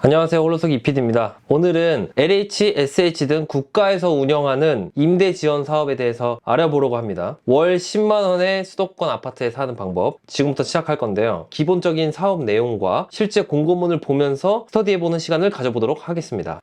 안녕하세요. 홀로석 이피디입니다. 오늘은 LH, SH 등 국가에서 운영하는 임대 지원 사업에 대해서 알아보려고 합니다. 월 10만원의 수도권 아파트에 사는 방법 지금부터 시작할 건데요. 기본적인 사업 내용과 실제 공고문을 보면서 스터디해보는 시간을 가져보도록 하겠습니다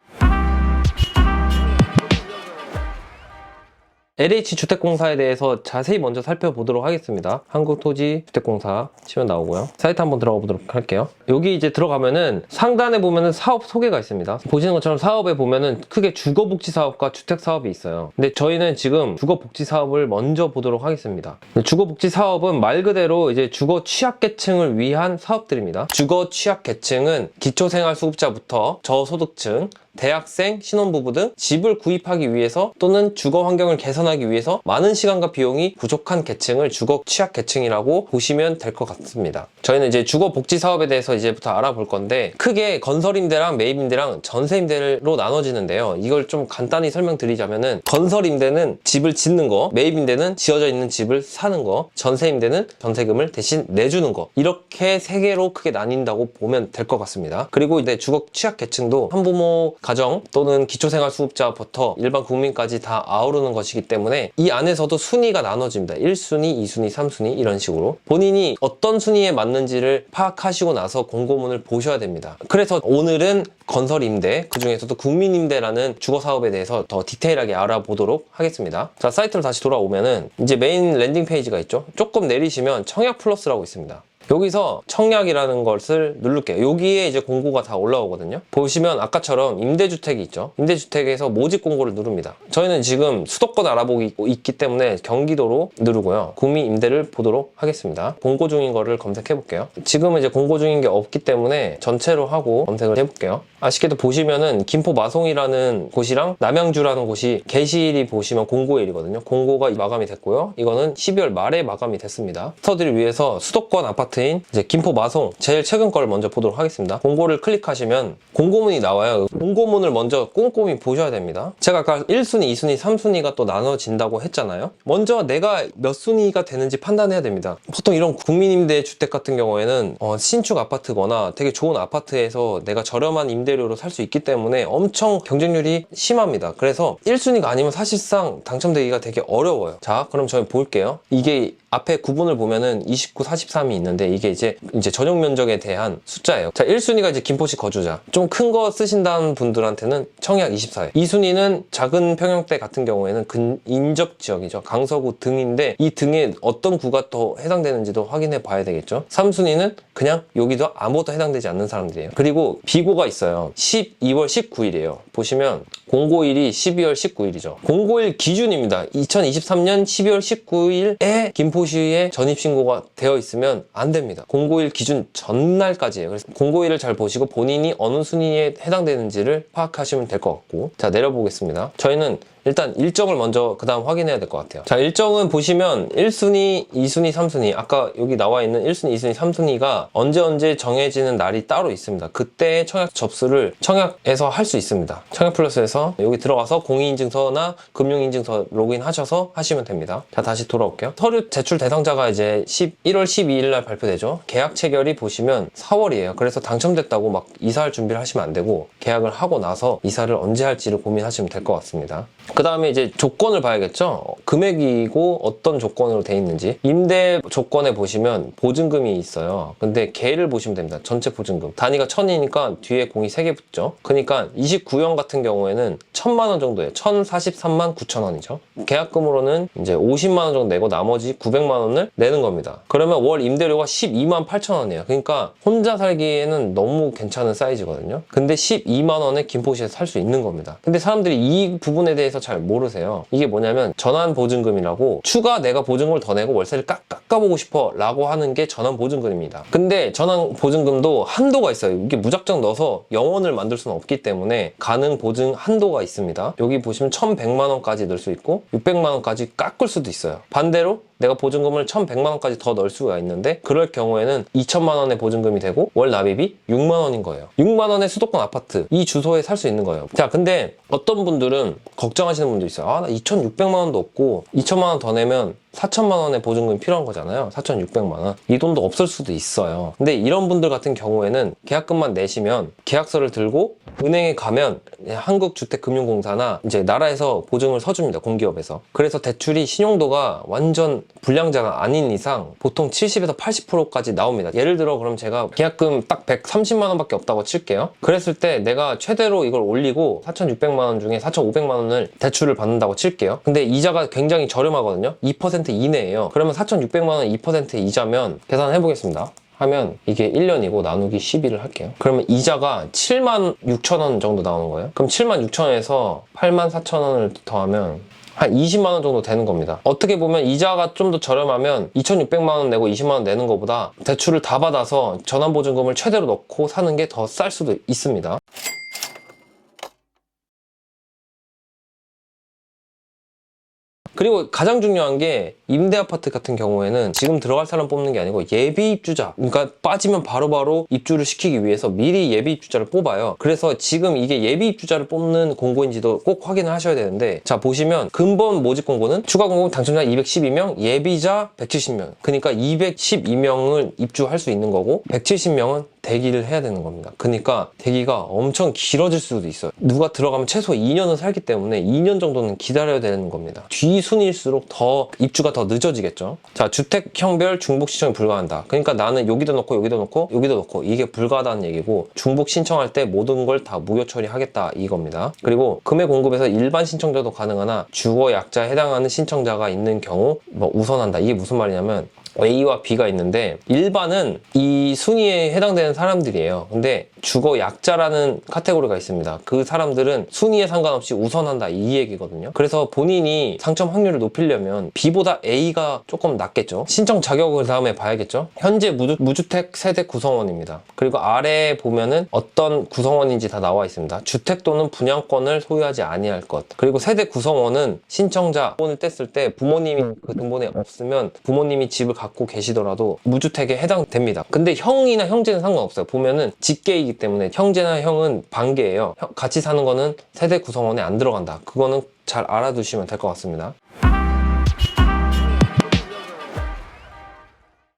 LH 주택공사에 대해서 자세히 먼저 살펴보도록 하겠습니다. 한국토지주택공사 치면 나오고요. 사이트 한번 들어가 보도록 할게요. 여기 이제 들어가면은 상단에 보면은 사업 소개가 있습니다. 보시는 것처럼 사업에 보면은 크게 주거복지 사업과 주택 사업이 있어요. 근데 저희는 지금 주거복지 사업을 먼저 보도록 하겠습니다. 주거복지 사업은 말 그대로 이제 주거 취약계층을 위한 사업들입니다. 주거 취약계층은 기초생활수급자부터 저소득층, 대학생, 신혼부부 등 집을 구입하기 위해서 또는 주거 환경을 개선하기 위해서 많은 시간과 비용이 부족한 계층을 주거 취약 계층이라고 보시면 될 것 같습니다. 저희는 이제 주거 복지 사업에 대해서 이제부터 알아볼 건데 크게 건설 임대랑 매입 임대랑 전세 임대로 나눠지는데요. 이걸 좀 간단히 설명드리자면은 건설 임대는 집을 짓는 거, 매입 임대는 지어져 있는 집을 사는 거, 전세 임대는 전세금을 대신 내주는 거 이렇게 세 개로 크게 나뉜다고 보면 될 것 같습니다. 그리고 이제 주거 취약 계층도 한부모 가정 또는 기초생활수급자부터 일반 국민까지 다 아우르는 것이기 때문에 이 안에서도 순위가 나눠집니다. 1순위, 2순위, 3순위 이런 식으로 본인이 어떤 순위에 맞는지를 파악하시고 나서 공고문을 보셔야 됩니다. 그래서 오늘은 건설 임대, 그 중에서도 국민 임대라는 주거 사업에 대해서 더 디테일하게 알아보도록 하겠습니다. 자, 사이트로 다시 돌아오면은 이제 메인 랜딩 페이지가 있죠. 조금 내리시면 청약 플러스라고 있습니다. 여기서 청약이라는 것을 누를게요. 여기에 이제 공고가 다 올라오거든요. 보시면 아까처럼 임대주택이 있죠. 임대주택에서 모집 공고를 누릅니다. 저희는 지금 수도권 알아보기 있기 때문에 경기도로 누르고요. 국민 임대를 보도록 하겠습니다. 공고 중인 거를 검색해 볼게요. 지금은 이제 공고 중인 게 없기 때문에 전체로 하고 검색을 해볼게요. 아쉽게도 보시면은 김포 마송이라는 곳이랑 남양주라는 곳이 게시일이 보시면 공고일이거든요. 공고가 마감이 됐고요. 이거는 12월 말에 마감이 됐습니다. 스터디를 위해서 수도권 아파트 인 이제 김포 마송 제일 최근 걸 먼저 보도록 하겠습니다. 공고를 클릭하시면 공고문이 나와요. 공고문을 먼저 꼼꼼히 보셔야 됩니다. 제가 아까 1순위, 2순위, 3순위가 또 나눠진다고 했잖아요. 먼저 내가 몇 순위가 되는지 판단해야 됩니다. 보통 이런 국민임대 주택 같은 경우에는 어, 신축 아파트거나 되게 좋은 아파트에서 내가 저렴한 임대료로 살 수 있기 때문에 엄청 경쟁률이 심합니다. 그래서 1순위가 아니면 사실상 당첨되기가 되게 어려워요. 자, 그럼 저희 볼게요. 이게 앞에 구분을 보면은 29, 43이 있는데 이게 이제 이제 전용 면적에 대한 숫자예요. 자, 1순위가 이제 김포시 거주자. 좀 큰 거 쓰신다는 분들한테는 청약 24회. 2순위는 작은 평형대 같은 경우에는 근 인접 지역이죠. 강서구 등인데 이 등에 어떤 구가 더 해당되는지도 확인해 봐야 되겠죠. 3순위는 그냥 여기도 아무것도 해당되지 않는 사람들이에요. 그리고 비고가 있어요. 12월 19일이에요. 보시면 공고일이 12월 19일이죠. 공고일 기준입니다. 2023년 12월 19일에 김포시 에 전입신고가 되어 있으면 안 됩니다. 공고일 기준 전날까지예요. 그래서 공고일을 잘 보시고 본인이 어느 순위에 해당되는지를 파악하시면 될 것 같고 자 내려보겠습니다. 저희는 일단 일정을 먼저 그 다음 확인해야 될 것 같아요. 자, 일정은 보시면 1순위, 2순위, 3순위. 아까 여기 나와 있는 1순위, 2순위, 3순위가 언제 언제 정해지는 날이 따로 있습니다. 그때 청약 접수를 청약에서 할 수 있습니다. 청약 플러스에서 여기 들어가서 공인인증서나 금융인증서 로그인 하셔서 하시면 됩니다. 자, 다시 돌아올게요. 서류 제출 대상자가 이제 11월 12일 날 발표되죠. 계약 체결이 보시면 4월이에요. 그래서 당첨됐다고 막 이사할 준비를 하시면 안 되고 계약을 하고 나서 이사를 언제 할지를 고민하시면 될 것 같습니다. 그 다음에 이제 조건을 봐야겠죠. 금액이고 어떤 조건으로 돼 있는지. 임대 조건에 보시면 보증금이 있어요. 근데 개를 보시면 됩니다. 전체 보증금. 단위가 천이니까 뒤에 공이 3개 붙죠. 그러니까 29형 같은 경우에는 1000만 원 정도예요. 1043만 9천 원이죠. 계약금으로는 이제 50만 원 정도 내고 나머지 900만 원을 내는 겁니다. 그러면 월 임대료가 12만 8천 원이에요. 그러니까 혼자 살기에는 너무 괜찮은 사이즈거든요. 근데 12만 원에 김포시에서 살 수 있는 겁니다. 근데 사람들이 이 부분에 대해서 잘 모르세요. 이게 뭐냐면 전환 보증금이라고 추가 내가 보증금을 더 내고 월세를 깎, 깎아보고 싶어 라고 하는 게 전환 보증금입니다. 근데 전환 보증금도 한도가 있어요. 이게 무작정 넣어서 영원을 만들 수는 없기 때문에 가능 보증 한 한도가 있습니다. 여기 보시면 1,100만 원까지 넣을 수 있고 600만 원까지 깎을 수도 있어요. 반대로 내가 보증금을 1,100만 원까지 더 넣을 수가 있는데 그럴 경우에는 2천만 원의 보증금이 되고 월 납입이 6만 원인 거예요. 6만 원의 수도권 아파트 이 주소에 살 수 있는 거예요. 자, 근데 어떤 분들은 걱정하시는 분도 있어요. 아, 나 2,600만 원도 없고 2천만 원 더 내면 4천만 원의 보증금이 필요한 거잖아요. 4,600만 원. 이 돈도 없을 수도 있어요. 근데 이런 분들 같은 경우에는 계약금만 내시면 계약서를 들고 은행에 가면 한국주택금융공사나 이제 나라에서 보증을 서줍니다. 공기업에서. 그래서 대출이 신용도가 완전 불량자가 아닌 이상 보통 70에서 80%까지 나옵니다. 예를 들어 그럼 제가 계약금 딱 130만 원밖에 없다고 칠게요. 그랬을 때 내가 최대로 이걸 올리고 4,600만 원 중에 4,500만 원을 대출을 받는다고 칠게요. 근데 이자가 굉장히 저렴하거든요. 2% 이내예요. 그러면 4,600만 원 2% 이자면 계산해 보겠습니다. 하면 이게 1년이고 나누기 12를 할게요. 그러면 이자가 7만 6천 원 정도 나오는 거예요. 그럼 7만 6천 원에서 8만 4천 원을 더하면 한 20만 원 정도 되는 겁니다. 어떻게 보면 이자가 좀 더 저렴하면 2,600만 원 내고 20만 원 내는 것보다 대출을 다 받아서 전환보증금을 최대로 넣고 사는 게 더 쌀 수도 있습니다. 그리고 가장 중요한 게 임대 아파트 같은 경우에는 지금 들어갈 사람 뽑는 게 아니고 예비 입주자 그러니까 빠지면 바로 바로 입주를 시키기 위해서 미리 예비 입주자를 뽑아요. 그래서 지금 이게 예비 입주자를 뽑는 공고인지도 꼭 확인을 하셔야 되는데 자 보시면 근본 모집 공고는 추가 공고 당첨자 212명 예비자 170명. 그러니까 212명을 입주할 수 있는 거고 170명은 대기를 해야 되는 겁니다. 그러니까 대기가 엄청 길어질 수도 있어요. 누가 들어가면 최소 2년은 살기 때문에 2년 정도는 기다려야 되는 겁니다. 뒤순일수록 더 입주가 더 늦어지겠죠. 자, 주택형별 중복 신청이 불가한다. 그러니까 나는 여기도 넣고 여기도 넣고 여기도 넣고 이게 불가하다는 얘기고 중복 신청할 때 모든 걸 다 무효 처리하겠다 이겁니다. 그리고 금액 공급에서 일반 신청자도 가능하나 주거 약자에 해당하는 신청자가 있는 경우 뭐 우선한다. 이게 무슨 말이냐면 A와 B가 있는데 일반은 이 순위에 해당되는 사람들이에요. 근데 주거 약자라는 카테고리가 있습니다. 그 사람들은 순위에 상관없이 우선한다 이 얘기거든요. 그래서 본인이 상점 확률을 높이려면 B보다 A가 조금 낫겠죠. 신청 자격을 다음에 봐야겠죠. 현재 무주, 무주 택 세대 구성원입니다. 그리고 아래에 보면은 어떤 구성원인지 다 나와 있습니다. 주택 또는 분양권을 소유하지 아니할 것. 그리고 세대 구성원은 신청자 돈을 뗐을 때 부모님이 그 등본에 없으면 부모님이 집을 갖고 계시더라도 무주택에 해당됩니다. 근데 형이나 형제는 상관없어요. 보면은 직계이기 때문에 형제나 형은 반계예요. 형- 같이 사는 거는 세대 구성원에 안 들어간다. 그거는 잘 알아두시면 될 것 같습니다.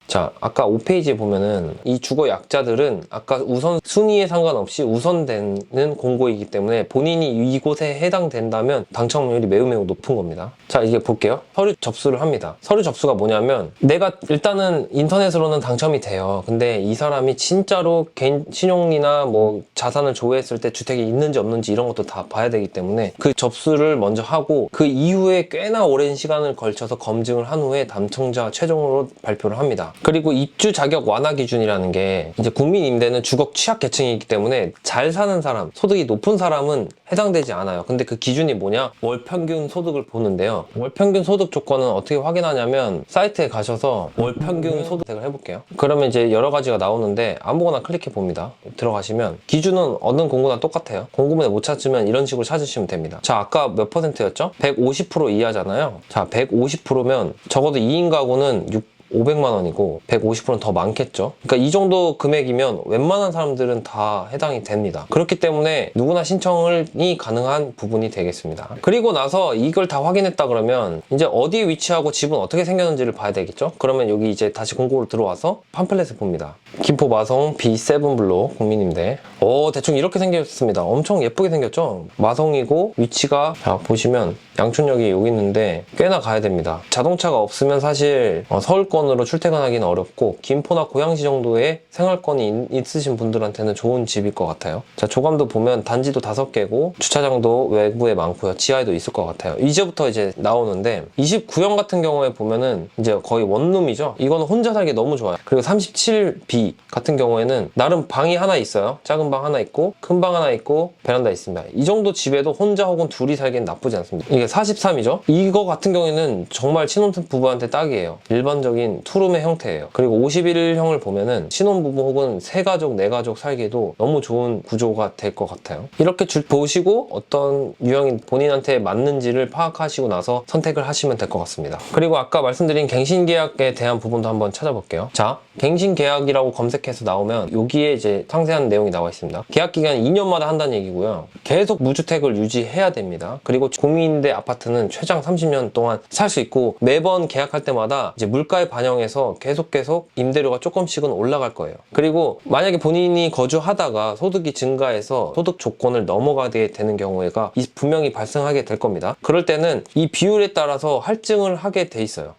자, 아까 5페이지에 보면은 이 주거 약자들은 아까 우선 순위에 상관없이 우선되는 공고이기 때문에 본인이 이곳에 해당된다면 당첨률이 매우 매우 높은 겁니다. 자, 이제 볼게요. 서류 접수를 합니다. 서류 접수가 뭐냐면 내가 일단은 인터넷으로는 당첨이 돼요. 근데 이 사람이 진짜로 개인 신용이나 뭐 자산을 조회했을 때 주택이 있는지 없는지 이런 것도 다 봐야 되기 때문에 그 접수를 먼저 하고 그 이후에 꽤나 오랜 시간을 걸쳐서 검증을 한 후에 당첨자 최종으로 발표를 합니다. 그리고 입주 자격 완화 기준이라는 게 이제 국민 임대는 주거 취약 계층이기 때문에 잘 사는 사람, 소득이 높은 사람은 해당되지 않아요. 근데 그 기준이 뭐냐? 월 평균 소득을 보는데요. 월 평균 소득 조건은 어떻게 확인하냐면 사이트에 가셔서 월 평균 소득을 해볼게요. 그러면 이제 여러 가지가 나오는데 아무거나 클릭해 봅니다. 들어가시면 기준은 어느 공고나 똑같아요. 공고문에 못 찾으면 이런 식으로 찾으시면 됩니다. 자, 아까 몇 퍼센트였죠? 150% 이하잖아요. 자, 150%면 적어도 2인 가구는 6 500만 원이고 150%는 더 많겠죠. 그러니까 이 정도 금액이면 웬만한 사람들은 다 해당이 됩니다. 그렇기 때문에 누구나 신청이 가능한 부분이 되겠습니다. 그리고 나서 이걸 다 확인했다 그러면 이제 어디에 위치하고 집은 어떻게 생겼는지를 봐야 되겠죠. 그러면 여기 이제 다시 공고를 들어와서 팜플렛을 봅니다. 김포 마성 B7 블록 국민임대. 오 대충 이렇게 생겼습니다. 엄청 예쁘게 생겼죠. 마성이고 위치가 자 보시면 양춘역이 여기 있는데 꽤나 가야 됩니다. 자동차가 없으면 사실 어, 서울권 으로 출퇴근하기는 어렵고 김포나 고양시 정도의 생활권이 있, 으신 분들한테는 좋은 집일 것 같아요. 자 조감도 보면 단지도 다섯 개고 주차장도 외부에 많고요. 지하에도 있을 것 같아요. 이제부터 이제 나오는데 29형 같은 경우에 보면은 이제 거의 원룸이죠. 이거는 혼자 살기 너무 좋아요. 그리고 37B 같은 경우에는 나름 방이 하나 있어요. 작은 방 하나 있고 큰 방 하나 있고 베란다 있습니다. 이 정도 집에도 혼자 혹은 둘이 살기엔 나쁘지 않습니다. 이게 43이죠. 이거 같은 경우에는 정말 신혼 부부한테 딱이에요. 일반적인 투룸의 형태예요. 그리고 51형을 보면은 신혼부부 혹은 세 가족, 네 가족 살기도 너무 좋은 구조가 될 것 같아요. 이렇게 줄 보시고 어떤 유형이 본인한테 맞는지를 파악하시고 나서 선택을 하시면 될 것 같습니다. 그리고 아까 말씀드린 갱신계약에 대한 부분도 한번 찾아볼게요. 자, 갱신계약이라고 검색해서 나오면 여기에 이제 상세한 내용이 나와 있습니다. 계약 기간 2년마다 한다는 얘기고요. 계속 무주택을 유지해야 됩니다. 그리고 공인임대 아파트는 최장 30년 동안 살 수 있고 매번 계약할 때마다 이제 물가에 반영해서 계속 계속 임대료가 조금씩은 올라갈 거예요. 그리고 만약에 본인이 거주하다가 소득이 증가해서 소득 조건을 넘어가게 되는 경우가 이- 분명히 발생하게 될 겁니다. 그럴 때는 이 비율에 따라서 할증을 하게 돼 있어요.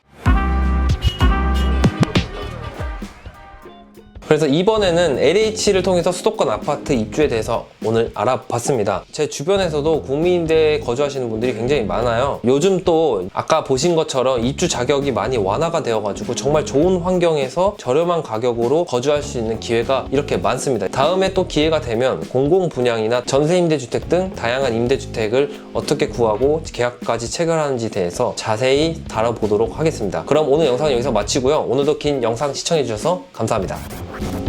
그래서 이번에는 LH를 통해서 수도권 아파트 입주에 대해서 오늘 알아봤습니다. 제 주변에서도 국민임대에 거주하시는 분들이 굉장히 많아요. 요즘 또 아까 보신 것처럼 입주 자격이 많이 완화가 되어가지고 정말 좋은 환경에서 저렴한 가격으로 거주할 수 있는 기회가 이렇게 많습니다. 다음에 또 기회가 되면 공공 분양이나 전세 임대주택 등 다양한 임대주택을 어떻게 구하고 계약까지 체결하는지 대해서 자세히 다뤄보도록 하겠습니다. 그럼 오늘 영상은 여기서 마치고요. 오늘도 긴 영상 시청해주셔서 감사합니다. you.